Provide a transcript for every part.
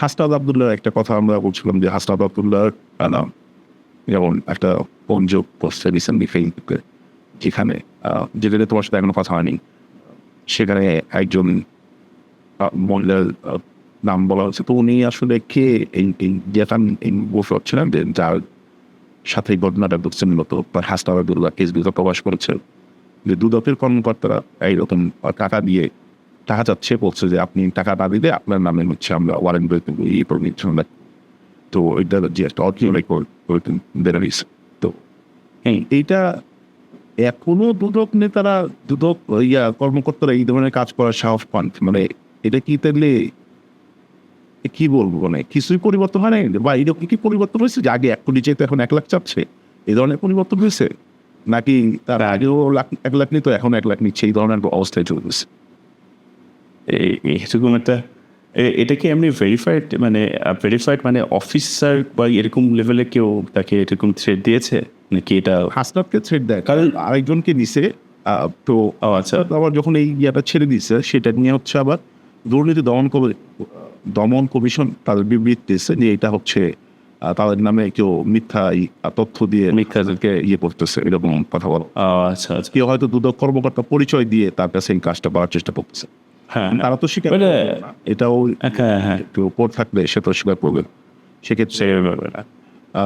হাসনাদ আবদুল্লাহ একটা কথা আমরা বলছিলাম যে হাসনাদ আবদুল্লাহ যেমন একটা সংযোগ পোস্টে রিসেন্টলি ফেসবুকে যেখানে যেটাতে তোমার সাথে এখনও কথা হয়নি। সেখানে একজন মহিলার নাম বলা হচ্ছে তো উনি আসলে কে? এই যেটা বসে হচ্ছিলেন যে যার সাথে এই ঘটনাটা ঘটছে মূলত হাসনাদ আবদুল্লাহ কেসগুলো প্রকাশ করেছে। যে দুদকের কর্মকর্তারা এইরকম টাকা দিয়ে টাকা চাচ্ছে বলছে যে আপনি টাকা না দিলে আপনার নামে হচ্ছে আমরা ওয়ারেন্ট ইয়ে করে নিচ্ছি আমরা। তো এটা যে একটা তো হ্যাঁ এইটা এখনও দুদক নেতারা দুদক ইয়া কর্মকর্তারা এই ধরনের কাজ করার সাহস পান। মানে এটা কি তাহলে কি বলব মানে কিছুই পরিবর্তন হয় নাই? বা এরকম কি পরিবর্তন হয়েছে যে আগে এক কোটি চাইতে এখন এক লাখ চাচ্ছে এই ধরনের পরিবর্তন হয়েছে? নাকি তার আগেও লাখ এক লাখ নিত এখন এক লাখ নিচ্ছে এই ধরনের অবস্থায় চলতেছে এই- এরকম একটা এটা কি এমনি ভেরিফাইড মানে ভেরিফাইড মানে অফিসার বা এরকম লেভেলে কেউ তাকে এরকম থ্রেড দিয়েছে? নাকি এটা হাসনাতকে ছেড়ে দেয়? কারণ আরেকজনকে নিছে তো আচ্ছা। আবার যখন এই ইয়াটা ছেড়ে দিচ্ছে সেটা নিয়ে হচ্ছে আবার দুর্নীতি দমন দমন কমিশন তাদের বিবৃতি দিচ্ছে যে এটা হচ্ছে তাদের নামে কেউ মিথ্যা তথ্য দিয়ে মিথ্যাদেরকে ইয়ে করতেছে এরকম কথা বলো। আচ্ছা আচ্ছা। কেউ হয়তো দুদক কর্মকর্তা পরিচয় দিয়ে তার কাছে এই কাজটা করার চেষ্টা করতেছে। হ্যাঁ তারা তো স্বীকার মানে- এটাও হ্যাঁ হ্যাঁ একটু উপর থাকলে সে তো স্বীকার করবে। সেক্ষেত্রে।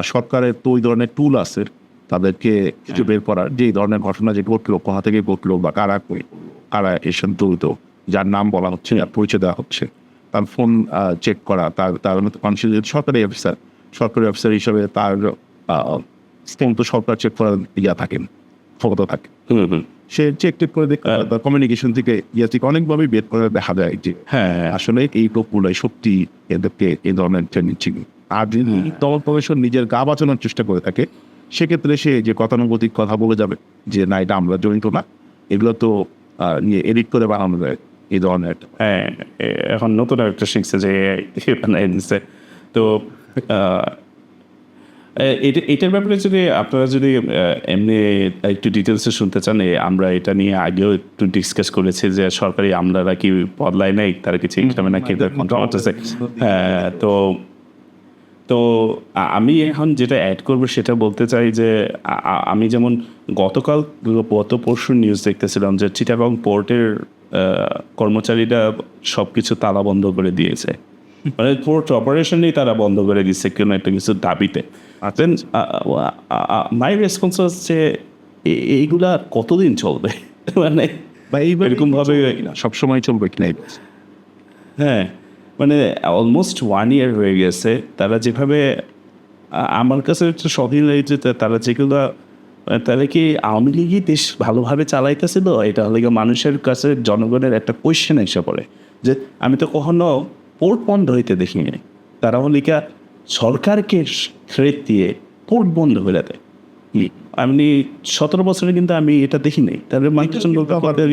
সরকারের তো ওই ধরনের টুল আছে। তাদেরকে কিছু বের করার। যে ধরনের ঘটনা যে ঘটলো কোথা থেকে ঘটলো বা কারা করে কারা সাথে জড়িত যার নাম বলা হচ্ছে আর পরিচয় দেওয়া হচ্ছে তার ফোন চেক করা তার তার মানুষের সরকারি অফিসার সরকারি অফিসার হিসাবে তার ফোন তো সরকার চেক করার ইয়া থাকেন ক্ষমতা থাকে। হুম হুম। সে চেক টেক করে তার কমিউনিকেশন থেকে ইয়া থেকে অনেকভাবে বের করে দেখা যায় যে হ্যাঁ। আসলে এই লোকগুলাই সত্যি এদেরকে এই ধরনের ট্রেনিং ছিল। আর যদি দমন কমিশন নিজের গা বাঁচানোর চেষ্টা করে থাকে সেক্ষেত্রে সে যে গতানুগতিক কথা বলে যাবে যে না এটা আমরা জড়িত না। এগুলো তো নিয়ে এডিট করে বানানো যায় এই ধরনের হ্যাঁ এখন নতুন একটা শিখছে যে AI তো এটার ব্যাপারে যদি আপনারা যদি এমনি একটু ডিটেলসে শুনতে চান আমরা এটা নিয়ে আগেও একটু ডিসকাস করেছি যে সরকারি আমলারা কি বদলায় নাই? তারা কিছু ইনকামে নাকি? হ্যাঁ তো তো আমি এখন যেটা অ্যাড করব সেটা বলতে চাই যে আমি যেমন গতকাল গত পরশু নিউজ দেখতেছিলাম যে চিটাগং পোর্টের আহ, কর্মচারীরা সব কিছু তালা বন্ধ করে দিয়েছে। মানে পোর্ট অপারেশনই তারা বন্ধ করে দিচ্ছে কোনো একটা কিছু দাবিতে। দেন মাই রেসপন্স হচ্ছে এইগুলা কতদিন চলবে? মানে বা এইভাবে এরকম ভাবে সবসময় চলবে কিনা হ্যাঁ। মানে অলমোস্ট ওয়ান ইয়ার হয়ে গেছে। তারা যেভাবে আমার কাছে একটু স্বাধীন লেগেছে তা- তারা যেগুলো তারা কি আওয়ামী লীগই দেশ ভালোভাবে চালাইতেছিল? এটা হলে গিয়ে মানুষের কাছে জনগণের একটা কোয়েশ্চেন এসে পড়ে। যে আমি তো কখনো পোর্ট বন্ধ হইতে দেখিনি। তারা হলে গিয়া সরকারকে থ্রেট দিয়ে পোর্ট বন্ধ করে দেয়। আমি সতেরো বছরে কিন্তু আমি এটা তাদের মাইক্রোসন বলতে আমাদের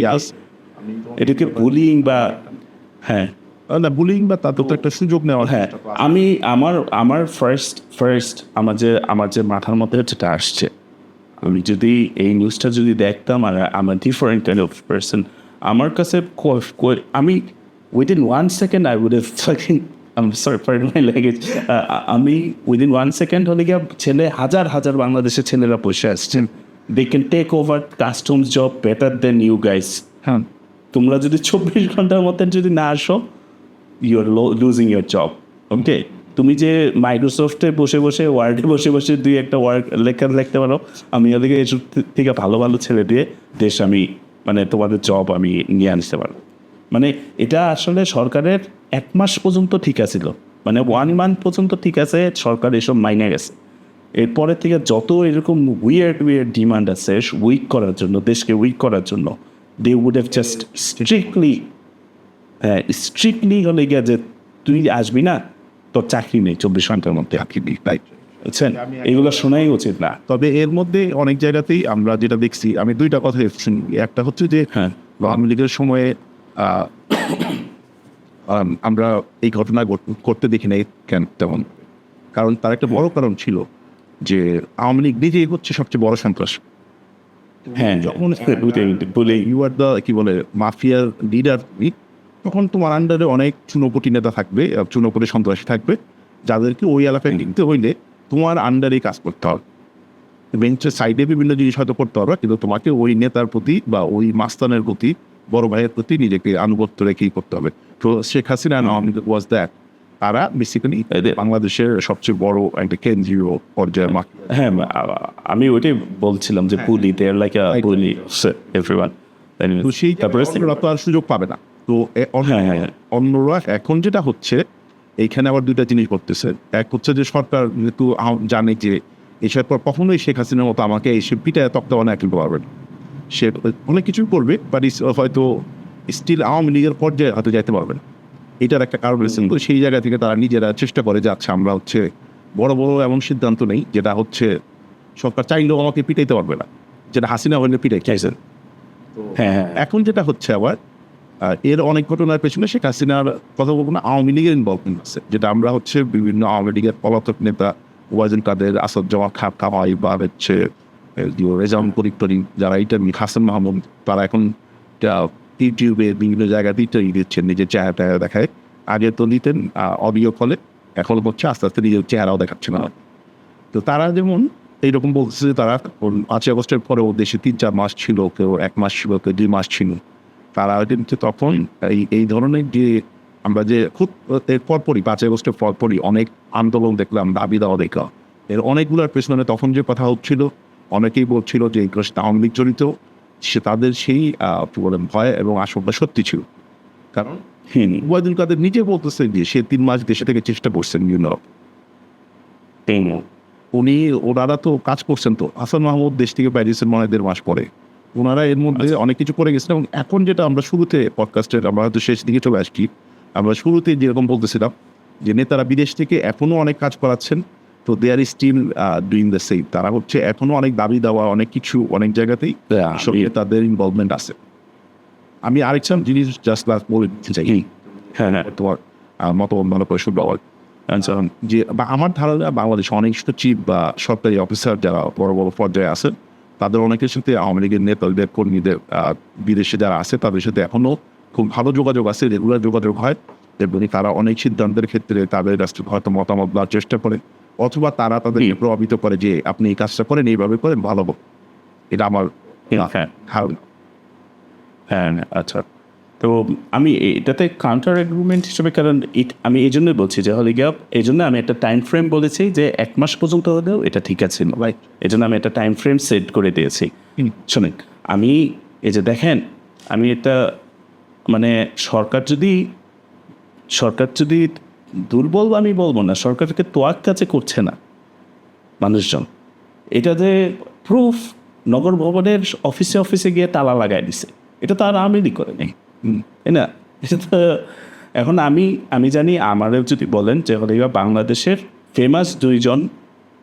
এটাকে বুলিং বা হ্যাঁ। না বুলিং বা তাদের তো একটা সুযোগ নেওয়া হ্যাঁ আমি আমার আমার ফার্স্ট ফার্স্ট আমার যে আমার যে মাথার মধ্যে যেটা আসছে আমি যদি এই নিউজটা যদি দেখতাম আর আমার ডিফারেন্ট কাইন্ড অফ পার্সন আমার কাছে আমি within one second I would have fucking sorry for my language আমি উইদিন ওয়ান সেকেন্ড হলে গিয়ে ছেলে হাজার হাজার বাংলাদেশের ছেলেরা বসে আসছেন they can take over customs job better than you guys হ্যাঁ। তোমরা যদি চব্বিশ ঘণ্টার মধ্যে যদি না আসো you are losing your job okay তুমি যে মাইক্রোসফটে বসে বসে ওয়ার্ডে বসে বসে দুই একটা ওয়ার্ড লেখা লিখতে পারো আমি ওদিকে এসব থেকে ভালো ভালো ছেলে দিয়ে দেশ আমি মানে তোমাদের জব আমি নিয়ে আনতে পারব। মানে এটা আসলে সরকারের এক মাস পর্যন্ত ঠিক আছিল। মানে ওয়ান মান্থ পর্যন্ত ঠিক আছে সরকার এসব মাইনে গেছে। এরপরের থেকে যত এরকম উইয়ার্ড উইয়ার্ড ডিমান্ড আছে উইক করার জন্য দেশকে উইক করার জন্য they would have just strictly হ্যাঁ স্ট্রিক্টলি হলে গিয়া যে তুই আসবি না তোর চাকরি নেই চব্বিশ ঘণ্টার মধ্যে। চাকরি তাই। বুঝছেন? এগুলো শোনাই উচিত না। তবে এর মধ্যে অনেক জায়গাতেই আমরা যেটা দেখছি আমি দুইটা কথা দেখছি একটা হচ্ছে যে হ্যাঁ। আওয়ামী লীগের সময়ে আমরা এই ঘটনা ঘট- করতে দেখি নাই কেন তেমন। কারণ তার একটা বড় কারণ ছিল যে আওয়ামী লীগ নিজেই হচ্ছে সবচেয়ে বড় সন্ত্রাস। হ্যাঁ যখন বলে ইউ আর দ্য কি বলে মাফিয়ার লিডার তখন তোমার আন্ডারে অনেক চুনোপটি নেতা থাকবে চুনোপটি সন্ত্রাসী থাকবে যাদেরকে ওই এলাকায় নিতে হইলে তোমার আন্ডারেই কাজ করতে হবে। বেঞ্চের সাইডে বিভিন্ন জিনিস হয়তো করতে পারবে কিন্তু তোমাকে ওই নেতার প্রতি বা ওই মাস্তানের প্রতি বড় ভাইয়ের প্রতি নিজেকে আনুগত্য রেখেই করতে হবে। তো শেখ হাসিনা ওয়াজ দ্যাট তারা বেসিক্যালি বাংলাদেশের সবচেয়ে বড় একটা কেন্দ্রীয় পর্যায়ের মাঠ। হ্যাঁ আমি ওইটাই বলছিলাম যে পুলি দেয়ার লাইক আ পুলি এভরিওয়ান তো সেই তারপরে তো আর সুযোগ পাবে না। তো হ্যাঁ, হ্যাঁ, হ্যাঁ। অন্যরা এখন যেটা হচ্ছে এইখানে আবার দুইটা জিনিস করতেছে এক হচ্ছে যে সরকার যেহেতু জানে যে এসব পর কখনোই শেখ হাসিনার মতো আমাকে এসে পিটায় তক্তা বানায় তুলতে পারবে না। সে অনেক কিছুই করবে বাট হয়তো স্টিল আওয়ামী লীগের পর্যায়ে হয়তো যাইতে পারবে না। এটার একটা কারণ রয়েছে। তো সেই জায়গা থেকে তারা নিজেরা চেষ্টা করে যে আচ্ছা আমরা হচ্ছে বড় বড় এমন সিদ্ধান্ত নেই যেটা হচ্ছে সরকার চাইলেও আমাকে পিটাইতে পারবে না। যেটা হাসিনা হলে পিটাই চাইছেন। হ্যাঁ হ্যাঁ। এখন যেটা হচ্ছে আবার এর অনেক ঘটনার পেছনে শেখ হাসিনার কথা বলব না আওয়ামী লীগের ইনভলভমেন্ট আছে। যেটা আমরা হচ্ছে বিভিন্ন আওয়ামী লীগের পলাতক নেতা ওয়াজেন কাদের আসাদ জামা খা খাওয়াই বা হচ্ছে রেজাউন করিম টরিম, যারা এটা হাসান মাহমুদ, তারা এখন ইউটিউবে বিভিন্ন জায়গাতে ইন্টারভিউ দিচ্ছেন, নিজের চেহারা টেহারা দেখায়। আগে তো দিতেন অডিও কলে এখন হচ্ছে আস্তে আস্তে নিজের চেহারাও দেখাচ্ছে না তো তারা যেমন এইরকম বলছে যে তারা পাঁচই আগস্টের পরেও দেশে তিন চার মাস ছিল, কেউ এক মাস ছিল, কেউ দুই মাস ছিল। তারা কিন্তু তখন এই এই ধরনের যে আমরা যে খুব, এর পরপরই, পাঁচই আগস্টের পরপরই অনেক আন্দোলন দেখলাম, দাবি দেওয়া দেখলাম। এর অনেকগুলোর পেছনে তখন যে কথা হচ্ছিল অনেকেই বলছিল যে এগুলো সাথে আওয়ামী লীগ জড়িত সে তাদের সেই কি ভয় এবং আশঙ্কা সত্যি ছিল। কারণ ওয়াইদুল কাদের নিজে বলতেছেন যে সে তিন মাস দেশে থেকে চেষ্টা করছেন বিভিন্ন হুম উনি ওনারা তো কাজ করছেন তো। হাসান মাহমুদ দেশ থেকে বাইরেছেন মনে দেড় মাস পরে। ওনারা এর মধ্যে অনেক কিছু করে গেছেন এবং এখন যেটা আমরা শুরুতে পডকাস্টের আমরা হয়তো শেষ দিকে চলে আসছি আমরা শুরুতে যেরকম বলতেছিলাম যে নেতারা বিদেশ থেকে এখনও অনেক কাজ করাচ্ছেন তো they are still doing the same তারা হচ্ছে এখনও অনেক দাবি দেওয়া অনেক কিছু অনেক জায়গাতেই সঙ্গে তাদের ইনভলভমেন্ট আছে। আমি আরেকটা জিনিস জাস্ট বলে দিতে চাই। হ্যাঁ হ্যাঁ। তোমার ভালো করে শুনব আচ্ছা যে বা আমার ধারণা বাংলাদেশে অনেক চিফ বা সরকারি অফিসার যারা বড় বড় পর্যায়ে আছেন তাদের অনেকের সাথে আওয়ামী লীগের নেতাদের কর্মীদের বিদেশে যারা আছে তাদের সাথে এখনও খুব ভালো যোগাযোগ আছে রেগুলার যোগাযোগ হয়। এবং তারা অনেক সিদ্ধান্তের ক্ষেত্রে তাদের কাছে হয়তো মতামত দেওয়ার চেষ্টা করে। অথবা তারা তাদেরকে। প্রভাবিত করে যে আপনি এই কাজটা করেন এইভাবে করেন ভালো। এটা আমার হ্যাঁ ধারণা হ্যাঁ আচ্ছা তো আমি এটাতে কাউন্টার এগ্রিমেন্ট হিসেবে কারণ আমি এই জন্যই বলছি যে হলে গিয়ে এই জন্য আমি একটা টাইম ফ্রেম বলেছি যে এক মাস পর্যন্ত হলেও এটা ঠিক আছে Right. এই জন্য আমি একটা টাইম ফ্রেম সেট করে দিয়েছি। শোনেন আমি এই যে দেখেন আমি এটা মানে সরকার যদি সরকার যদি দুর্বল আমি বলব না, সরকারকে তোয়াক কাছে করছে না মানুষজন। এটা যে প্রুফ নগর ভবনের অফিসে অফিসে গিয়ে তালা লাগাই দিছে। এটা তো আর আমিরই করে নেই। তাই না? এটা তো এখন আমি আমি জানি আমারও যদি বলেন যে হলে বাংলাদেশের ফেমাস দুইজন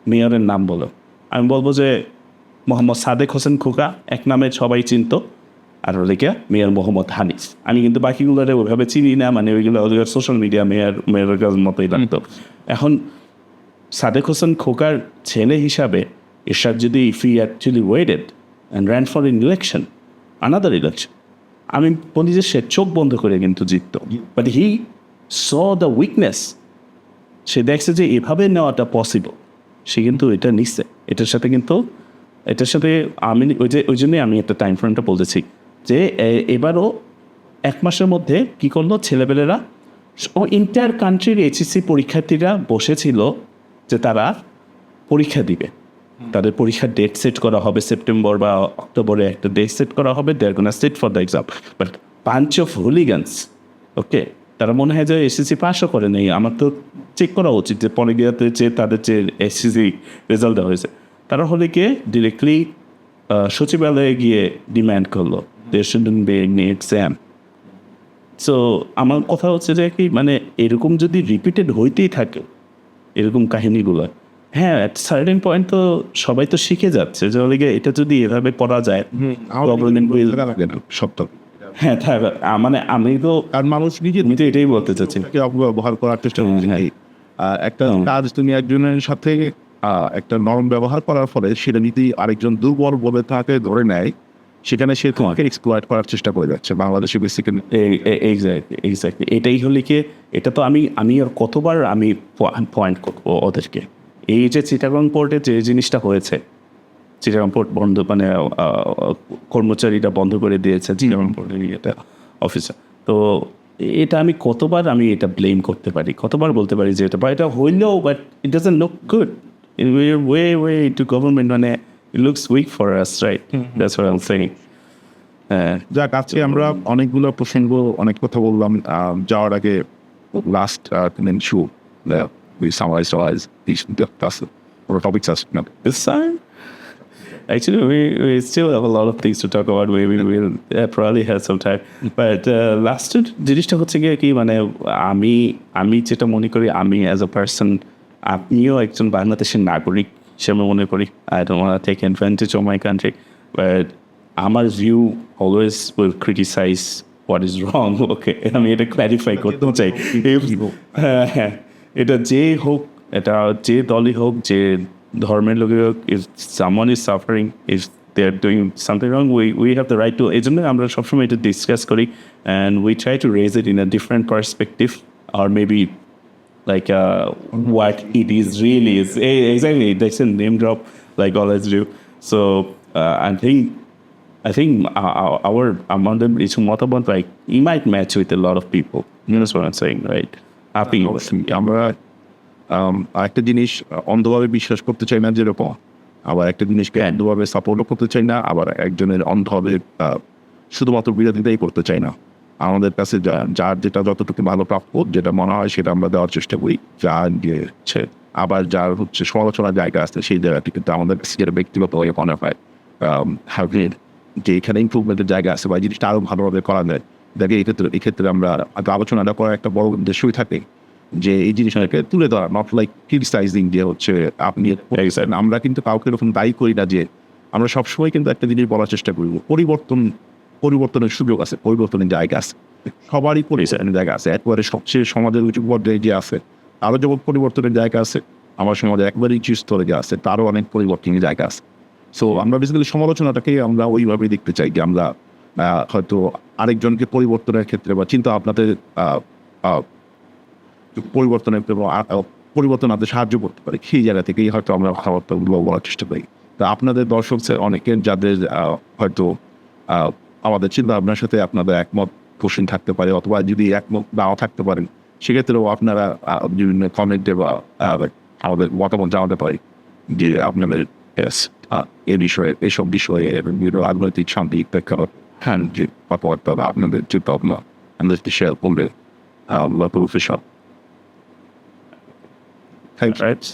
মেয়রের নাম বলো। আমি বলব যে মোহাম্মদ সাদেক হোসেন খোকা, এক নামে সবাই চিনতো। আর হলে গিয়া মেয়র মোহাম্মদ হানিফ। আমি কিন্তু বাকিগুলোর ওইভাবে চিনি না মানে ওইগুলো ওদের সোশ্যাল মিডিয়া মেয়র মেয়রের মতোই লাগতো। এখন সাদেক হোসেন খোকার ছেলে হিসাবে এরশাদ যদি if he actually waited and ran for in election another election আমি বলি যে সে চোখ বন্ধ করে কিন্তু জিততো। But he saw the weakness সে দেখছে যে এভাবে নেওয়াটা পসিবল সে কিন্তু এটা নিচ্ছে। এটার সাথে কিন্তু এটার সাথে আমি ওই যে ওই জন্যই আমি একটা টাইম ফ্রেমটা বলতেছি। যে এবারও এক মাসের মধ্যে কি করল ছেলেবেলেরা ও ইন্টার কান্ট্রির এইচএসসি পরীক্ষার্থীরা বসেছিল যে তারা পরীক্ষা দিবে। তাদের পরীক্ষার ডেট সেট করা হবে সেপ্টেম্বর বা অক্টোবরে একটা ডেট সেট করা হবে they're gonna set for the exam but bunch of hooligans okay তারা মনে হয় যে এসএসসি পাসও করে নেই। আমার তো চেক করা উচিত যে পরে গিয়াতে যে তাদের যে এসএসসি রেজাল্ট দেওয়া হয়েছে। তারা হলে গিয়ে ডিরেক্টলি সচিবালয়ে গিয়ে ডিম্যান্ড করল। They shouldn't be any exam so আমার কথা হচ্ছে যে কি মানে এরকম যদি রিপিটেড হইতেই থাকে এরকম কাহিনীগুলো হ্যাঁ অ্যাট সার্টেন পয়েন্ট তো সবাই তো শিখে যাচ্ছে যে ওদিকে এটা যদি এভাবে পড়া যায় সপ্তাহ হ্যাঁ থাক মানে আমি তো কারণ মানুষ নিজে আমি তো এটাই বলতে চাচ্ছি। কে অপব্যবহার করার চেষ্টা করছে। হ্যাঁ। আর একটা। কাজ তুমি একজনের সাথে একটা নরম ব্যবহার করার ফলে সেটা যদি আরেকজন দুর্বল বলে তাকে ধরে নেয় সেখানে সে তোমাকে এক্সপ্লয়েট করার চেষ্টা করে যাচ্ছে বাংলাদেশে বেসিক্যালি এক্স্যাক্টলি এক্স্যাক্টলি এটাই হলে কি এটা তো আমি আমি আর কতবার আমি পয়েন্ট করব ওদেরকে। এই যে চিটাগং পোর্টে যে জিনিসটা হয়েছে চিটাগং পোর্ট বন্ধ মানে কর্মচারীরা বন্ধ করে দিয়েছে চিটাগং পোর্টের এটা অফিসার তো এটা আমি কতবার আমি এটা ব্লেম করতে পারি কতবার বলতে পারি যে এটা বা এটা হইলেও but it doesn't look good in way way to government মানে it looks weak for us right that's what I am saying হ্যাঁ যাক আজকে আমরা অনেকগুলো প্রসঙ্গ অনেক কথা বললাম যাওয়ার আগে last show we summarized all these that's or topics as no. This time? Actually, we, we still have a lot of things to talk about. We we will uh, probably have some time. But uh, last জিনিসটা হচ্ছে গিয়ে কি মানে আমি আমি যেটা মনে করি আমি অ্যাজ আ পার্সন আপনিও একজন বাংলাদেশের নাগরিক হিসেবে মনে করি। I don't want take advantage of my country but আমার view always will criticise what is wrong okay আমি এটা ক্ল্যারিফাই করতে চাই। এটা যে হোক, এটা যে দলই হোক, যে ধর্মের লোকের হোক if someone is suffering if they are doing something wrong we we have the right to এই জন্য আমরা সবসময় এটা ডিসকাস করি and we try to raise it in a different perspective R maybe like uh, what it is really is. Eh, Exactly, that's a name drop like all always do. So uh, I think I think our, our among them is মতামত like it might match with a lot of people. You know what I'm saying, right? Happy. আমরা আম, আরেকটা জিনিস অন্ধভাবে বিশ্বাস করতে চাই না যেরকম আবার একটা জিনিসকে অন্ধভাবে সাপোর্টও করতে চাই না আবার একজনের অন্ধভাবে শুধুমাত্র বিরোধিতাই করতে চাই না আমাদের কাছে যা- যার যেটা যতটুকু ভালো প্রাপ্য যেটা মনে হয় সেটা আমরা দেওয়ার চেষ্টা করি। যা হচ্ছে আবার যার হচ্ছে সমালোচনার জায়গা আছে সেই জায়গাটি কিন্তু আমাদের কাছে যেটা ব্যক্তিগত হয়ে মনে হয় আম, যে এখানে ইমপ্রুভমেন্টের জায়গা আছে বা জিনিসটা আরও ভালোভাবে করা যায়। দেখে এই ক্ষেত্রে এক্ষেত্রে আমরা আলোচনাটা করার একটা বড় উদ্দেশ্যই থাকে যে এই জিনিসটাকে তুলে ধরা নট লাইক ক্রিটিসাইজিং যে হচ্ছে আপনি আমরা কিন্তু কাউকে এরকম দায়ী করি না যে আমরা সবসময় কিন্তু একটা জিনিস বলার চেষ্টা করব পরিবর্তন পরিবর্তনের সুযোগ আছে পরিবর্তনের জায়গা আছে। সবারই পরিবর্তনের জায়গা আছে। একবারে সবচেয়ে সমাজের উঁচু পর্যায়ে যে আছে আরও যেমন পরিবর্তনের জায়গা আছে আমার সমাজে একবারে নিচু স্তরে যে আছে তারও অনেক পরিবর্তনের জায়গা আছে। সো আমরা বেসিক্যালি সমালোচনাটাকে আমরা ওইভাবেই দেখতে চাই যে আমরা হয়তো আরেকজনকে পরিবর্তনের ক্ষেত্রে বা চিন্তা আপনাদের পরিবর্তনের পরিবর্তন আনতে সাহায্য করতে পারে। সেই জায়গা থেকেই হয়তো আমরা কথাবার্তাগুলো বলার চেষ্টা করি। তা আপনাদের দর্শক অনেকের যাদের হয়তো আহ, আমাদের চিন্তা ভাবনার সাথে আপনাদের একমত কোশ্চেন থাকতে পারে অথবা যদি একমত নাও থাকতে পারেন সেক্ষেত্রেও আপনারা বিভিন্ন কমেন্টে বা আমাদের মতামত জানাতে পারে যে আপনাদের এ বিষয়ে এসব বিষয়ে বিভিন্ন রাজনৈতিক শান্তি হ্যাঁ যে কথাবার্তা বা আপনাদের চিন্তা ভাবনা আমাদের শেয়ার করলে আহ, আমরা প্রফেশন Thank you. Right?